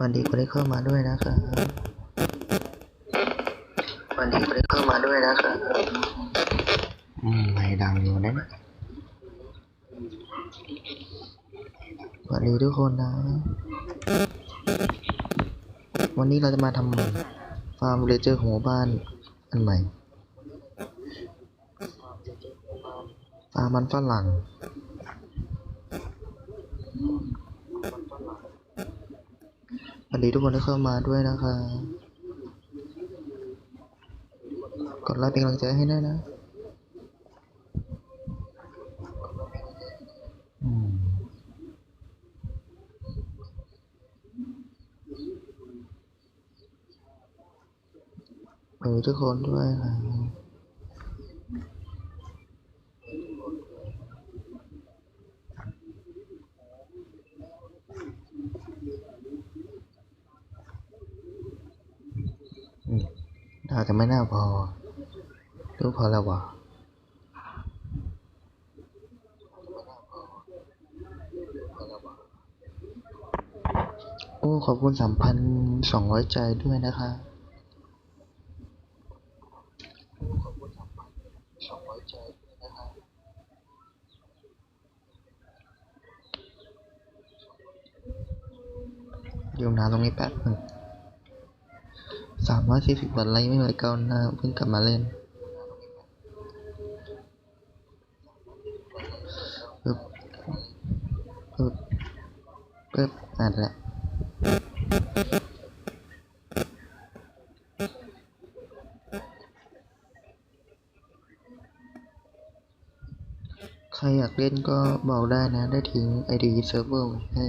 วันดีคนได้เข้ามาด้วยนะครับวันดีคนได้เข้ามาด้วยนะครับอืมไม่ดังอยู่นะเนี่ยสวัสดีทุกคนนะ วันนี้เราจะมาทำฟาร์มเรเจอร์ของหมู่บ้านอันใหม่ ฟาร์มมันฝรั่ง สวัสดีทุกคนที่เข้ามาด้วยนะคะ กดไลค์เป็นกำลังใจให้ด้วยนะอืมสวัสดีทุกคนด้วยนะอืมน่าจะไม่น่าพอดูพอแล้ววะโอ้ ขอบ คุณสามพันสองร้อยใจด้วยนะคะอยู่นานตรงนี้แป๊บหนึ่งสามร้อยสี่สิบวันไลค์ไม่ไหวเก้าหน้าเพิ่งกลับมาเล่นปึ๊บปึ๊บปึ๊บอ่นแหล้ว ใครอยากเล่นก็บอกได้นะ ได้ทิ้ง ID เซิร์ฟเวอร์ไว้ให้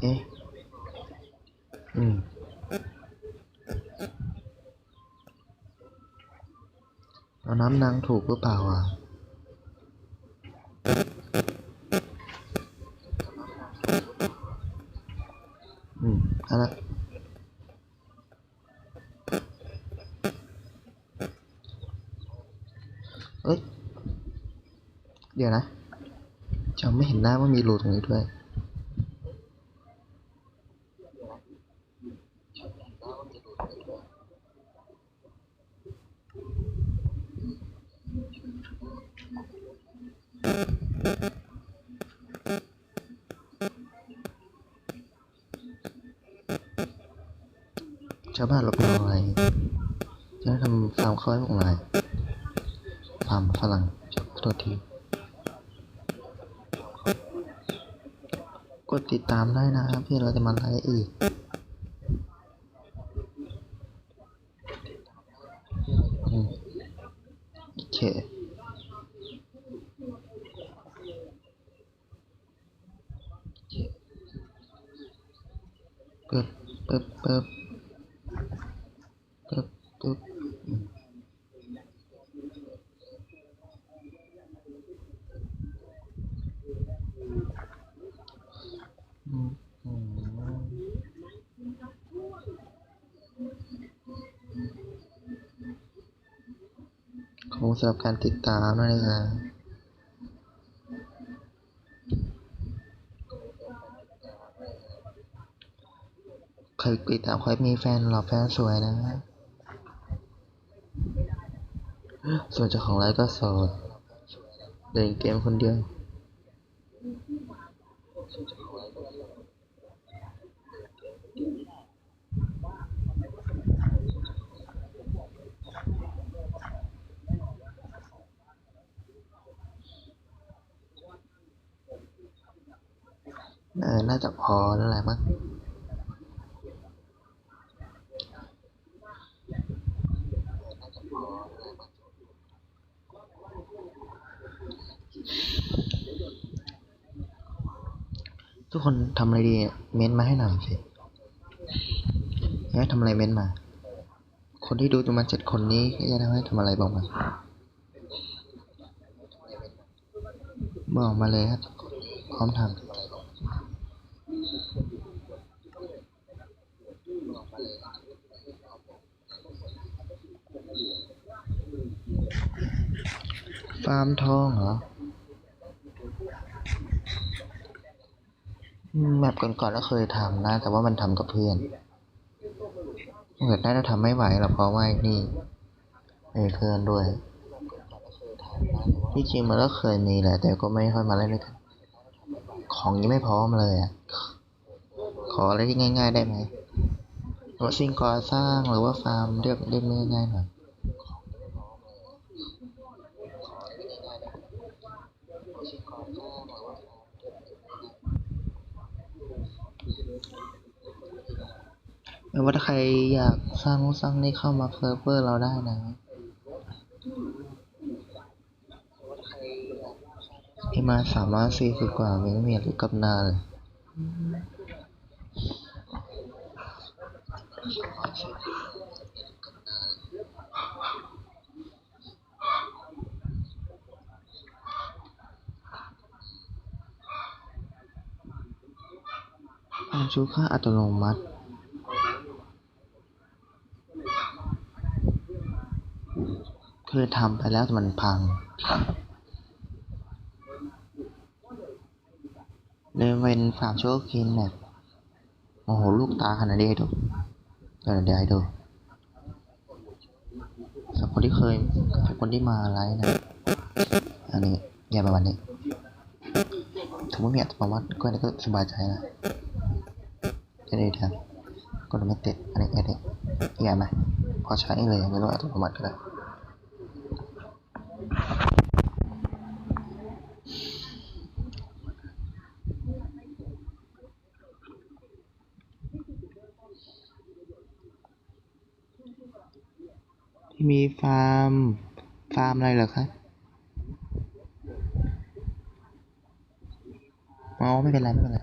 เอ๊ะ อืม เอา น้ำนางถูกหรือเปล่าอะอืมเอาละเอ้ย เดี๋ยวนะจำไม่เห็นหน้าว่ามีรูตรงนี้ด้วย ชาวบ้านหลบหน่อะได้ทำฟาร์มข้าวให้พวกนายฟาร์มฝรั่งโทษทีกดติดตามได้นะครับเพื่เราจะมาไลฟ์อีกโอเคปึ๊บปึ๊บปึ๊บปึ๊บปึ๊บอืมอืมอืมขอบคุณ สำหรับการติดตามนะครับใครติดตามใครมีแฟนหล่อแฟนสวยนะ ส่วนเจ้าของไลฟ์ก็โสดเล่นเกมคนเดียว เออน่าจะพอแล้วแหละมั้งทุกคนทำอะไรดี เม้นต์มาให้หน่อยสิอยากให้ทำอะไรเม้นต์มา คนที่ดูประมาณเจ็ดคนนี้อยากให้ทำอะไรบอกมาบอกมาเลยครับพร้อมทำ ฟาร์มทองเหรออืมแบบก่อนๆก็เคยทำนะ แต่ว่ามันทำกับเพื่อนเกิดได้เราทำไม่ไหวหรอกเพราะว่าไอ้นี่มีเพื่อนด้วย ที่จริงมันก็เคยมีแหละ แต่ก็ไม่ค่อยมาเล่นด้วยกัน ของยังไม่พร้อมเลยอะ ขออะไรที่ง่าย ๆ ได้ไหมว่าสิ่งก่อสร้างหรือว่าฟาร์มเรียบเรียบง่ายๆหน่อย ไม่ว่าถ้าใครอยากสร้างสร้างนี่เข้ามาเซิร์ฟเวอร์เราได้นะ ที่มาสามร้อยสี่สิบกว่าไม่มีอะไรกับนาเลยกาชูค่าอัตโนมัติ เคยทำไปแล้วแต่มันพังเลยเป็นฟาร์มโชคกินแบบโอ้โห ลูกตาขนาดนี้ให้ดูเดี๋ยวเดี๋ยวให้ดูสำหรับคนที่เคยสำหรับคนที่มาไลฟ์นะ อันนี้อย่าประมาณนี้ถือว่ามีอัตโนมัติก็อันนี้ก็สบายใจนะจะได้ทำก็ไม่ติดอันนี้อันนี้อย่าไหมพอใช้เลยไม่ต้องอัตโนมัติก็ได้ ที่ มีฟาร์ม ฟาร์มอะไรเหรอครับอ๋อไม่เป็นไรไม่เป็นไร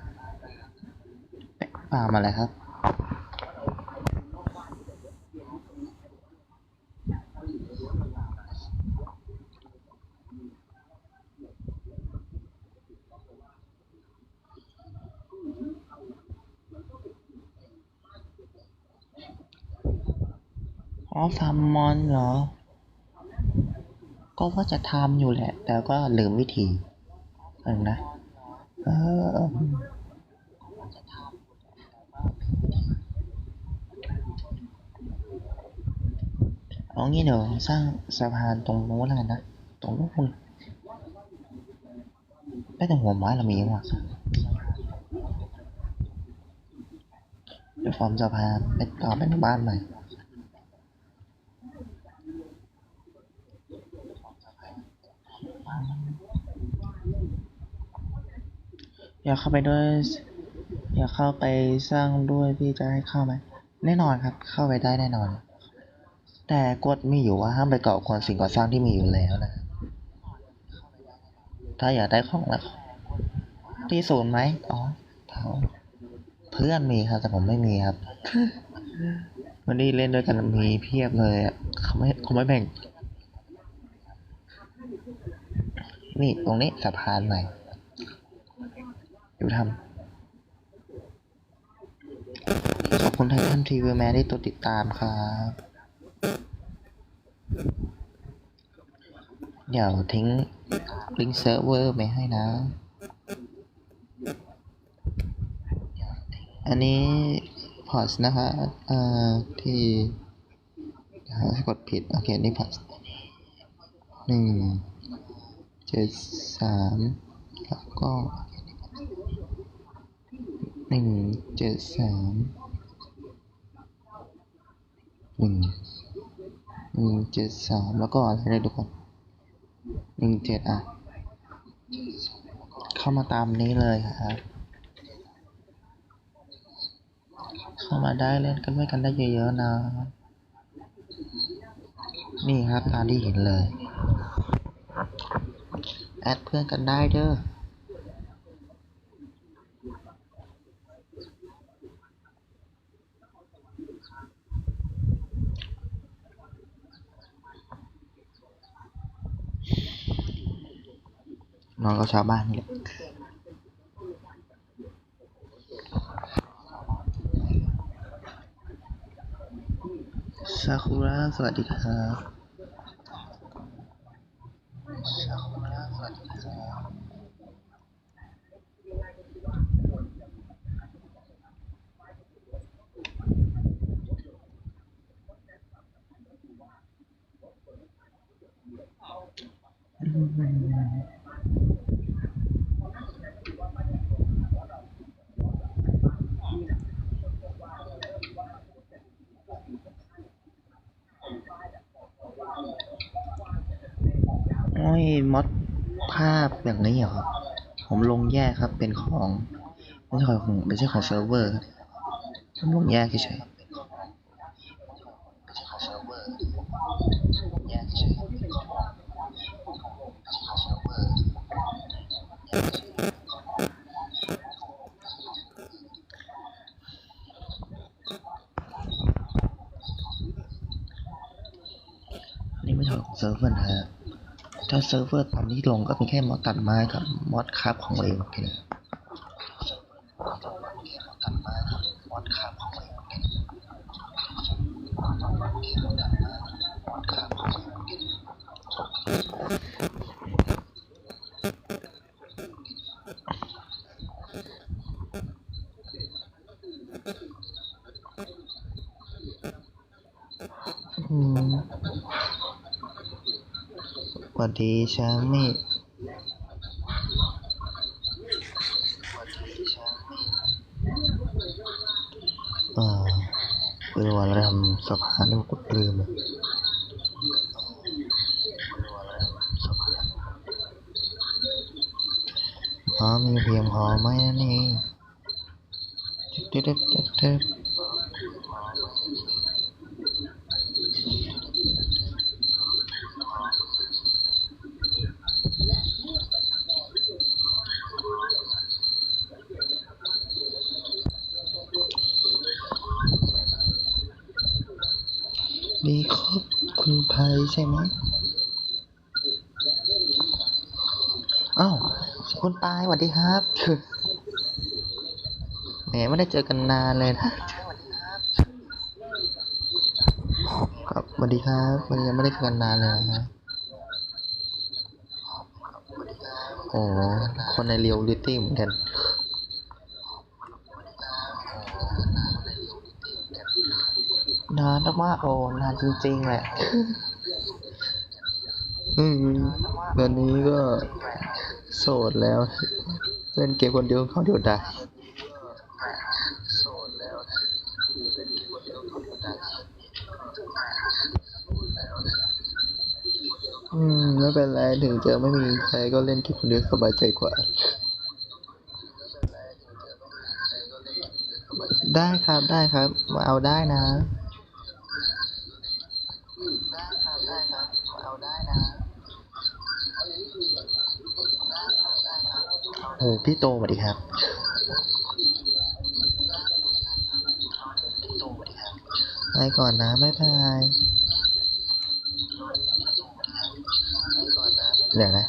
ฟาร์มอะไรครับ อ๋อฟาร์มมอนเหรอ ก็ว่าจะทำอยู่แหละ แต่ก็ลืมวิธีเออนะเออเอางี้เดี๋ยวสร้างสะพานตรงนู้นแล้วกันนะ ตรงนู้นได้แต่หัวไม้เรามีมั้งเดี๋ยวฟอร์มสะพานไปต่อไปในบ้านใหม่ อยากเข้าไปด้วย อยากเข้าไปสร้างด้วยพี่จะให้เข้าไหมแน่นอนครับ เข้าไปได้แน่นอน แต่กฎมีอยู่ว่าห้ามไปก่อกวนสิ่งก่อสร้างที่มีอยู่แล้วนะ ถ้าอยากได้ของแล้วที่ศูนย์ไหมอ๋อเท่าเพื่อนมีครับ แต่ผมไม่มีครับวันนี้เล่นด้วยกันมีเพียบเลยอะเขาไม่เขาไม่แบ่ง นี่ตรงนี้สะพานใหม่อยู่ทำขอบคุณไททันทีวีแมนที่ตัวติดตามครับ เดี๋ยวทิ้งลิงก์เซิร์ฟเวอร์ไปให้นะ อันนี้พอสนะคะเอ่อที่กดผิด โอเค นี่พอสหนึ่ง เจ็ดสามแล้วก็หนึ่งเจ็ดสามหนึ่งหนึ่งเจ็ดสามแล้วก็อะไรได้ดูก่อนหนึ่งเจ็ดอะ เข้ามาตามนี้เลยครับเข้ามาได้เล่นกันด้วยกันได้เยอะๆนะ นี่ครับตามที่เห็นเลย แอดเพื่อนกันได้เด้อนอนกับชาวบ้านนี่แหละซากุระสวัสดีครับซา อ้ยมอดภาพ อย่างนี้เหรอ ผมลงแยกครับเป็นของ ไม่ใช่ของไม่ใช่ของเซิร์ฟเวอร์ครับผมลงแยกเฉยๆอันนี้ไม่ใช่ของเซิร์ฟเวอร์นะฮะถ้าเซิร์ฟเวอร์ตอนนี้ลงก็มีแค่มอดตัดไม้กับมอดคราฟของเองโอเคมอดคราฟของเองอืม วัสดีชามี่อ่าเมื่อวานเราทำสะพานนี่ผมลืมเลยอ๋อมีเพียงพอไหมนั่เด็ดเด็ดเด็ดเด็ดครับ คุณไทยใช่ไหมอ้าวคุณปายสวัสดีครับแหมไม่ได้เจอกันนานเลยนะ ครับสวัสดีครับวันนี้ยังไม่ได้เจอกันนานเลยนะ โอ้คนในเรียลลิตี้เหมือนกัน นาน มากๆโอ้นานจริงๆแหละ อืมตอนนี้ก็โสดแล้ว เล่นเกมคนเดียวเขาเดียวได้อืมไม่เป็นไรถึงจะไม่มีใครก็เล่นเกมคนเดียวสบายใจกว่า ได้ครับได้ครับ เอาได้นะ โอ้พี่โตสวัสดีครับไปก่อนนะบ๊ายบายเดี๋ยวนะ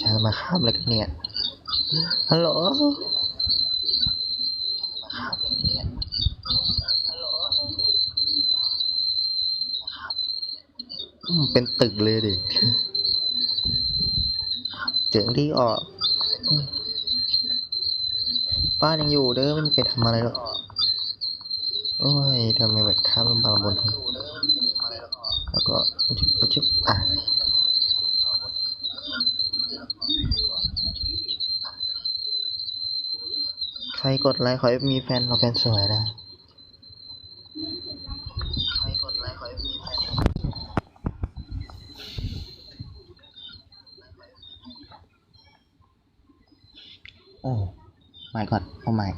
จะมาข้ามอะไรกันเนี่ยฮัลโหลเป็นตึกเลยดิเจ๋งที่ออก บ้านยังอยู่เด้อไม่มีใครทำอะไรหรอกโอ้ยทำไมแบบข้ามลำบากบนแล้วก็ชิบชิบอะใครกดไลค์ขอให้มีแฟนเราแฟนสวยนะ ใครกดไลค์ขอให้มีแฟน โอ้ ไม่ก่อนเอาใหม่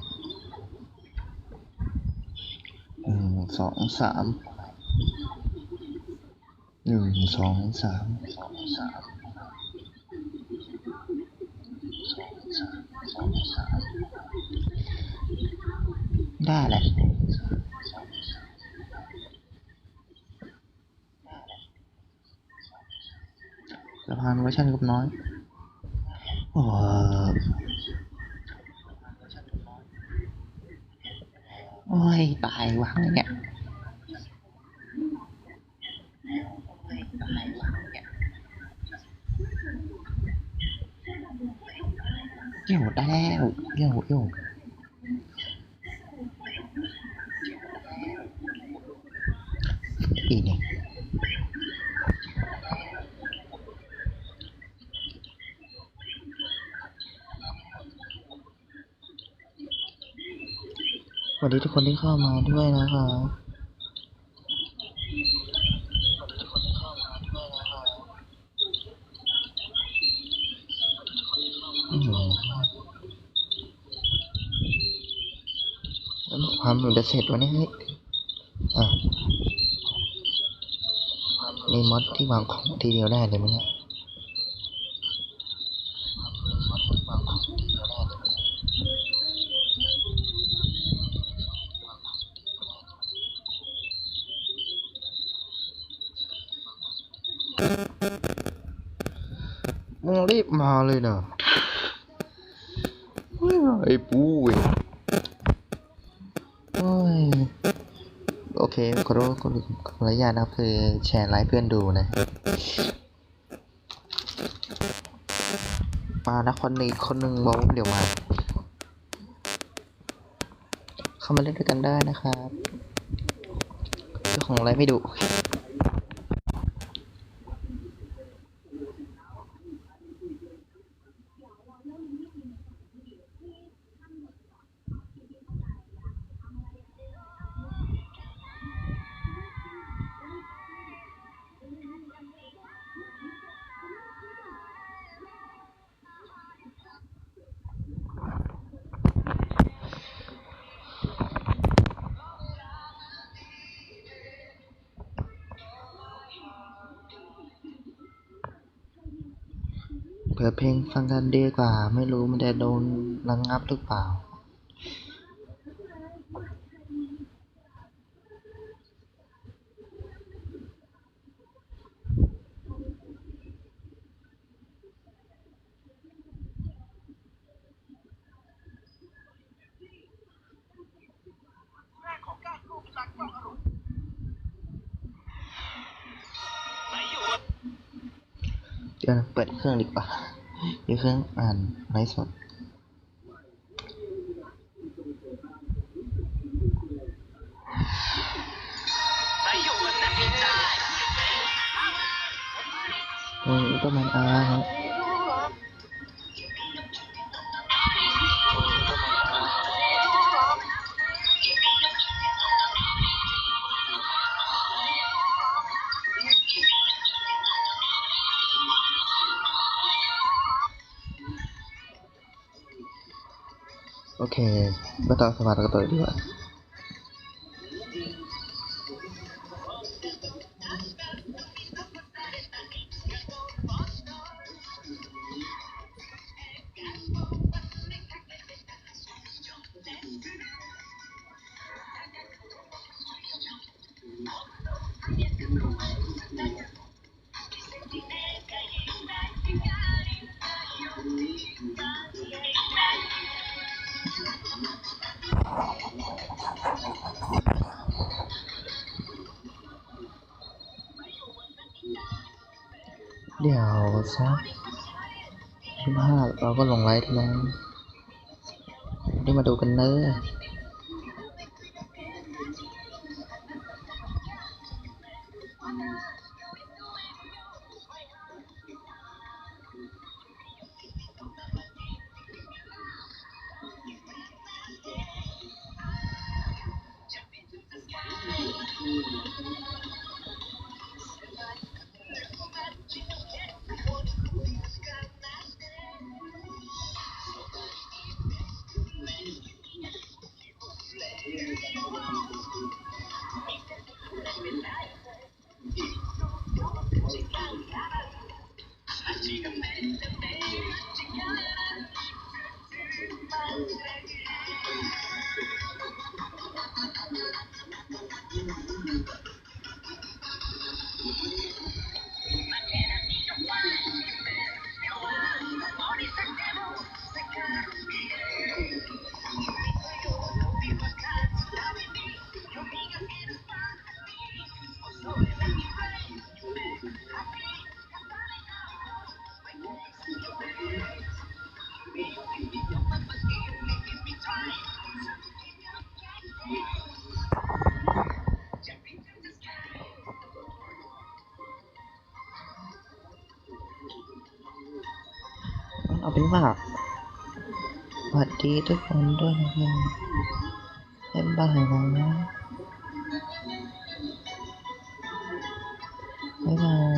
หนึ่งสองสามหนึ่งสองสามได้แหละสะพานเวอร์ชันกบน้อยโอ้ โอ้ยตายวัง คนที่เข้ามาด้วยนะคะแล้วความหนูจะเสร็จวันนี้ให้อะมีมดที่วางของทีเดียวได้เลยมั้งเนี่ย มึงรีบมาเลยนะเฮ้ยไอ้ปูเว้ยโอ้ยโอเคขอโทษขอขออนุญาตนะครับคือแชร์ไลฟ์เพื่อนดูนะมานะคนนี้คนหนึ่งบอกว่าเดี๋ยวมาเข้ามาเล่นด้วยกันได้นะครับเจ้าของไลฟ์ไม่ดุ เพลงฟังกันดีกว่า ไม่รู้มันจะโดนระงงับหรือเปล่าเดี๋ยวเปิดเครื่องดีกว่า ยกเครื่องอ่านไลฟ์สด โอเคก็ต่อสวัสดีก็ต่อดีกว่า ดี๋ยวสักสิบห้าเราก็ลงไลฟ์แล้วเดี๋ยวมาดูกันเนอะ see him. เอาเป็นว่าสวัสดีทุกคนด้วยนะครับเป็นบ้านนะบ๊ายบาย